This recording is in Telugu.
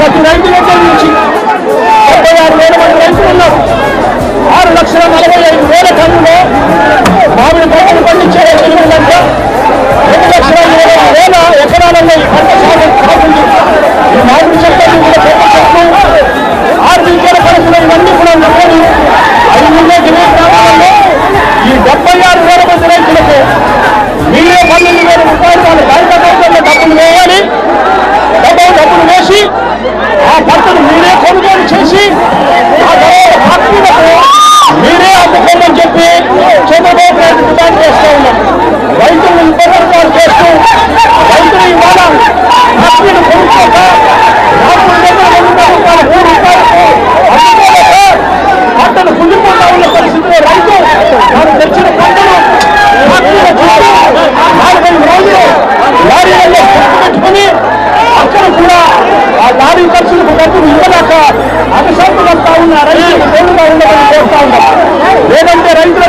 Natural independente. లేదంటే రైతు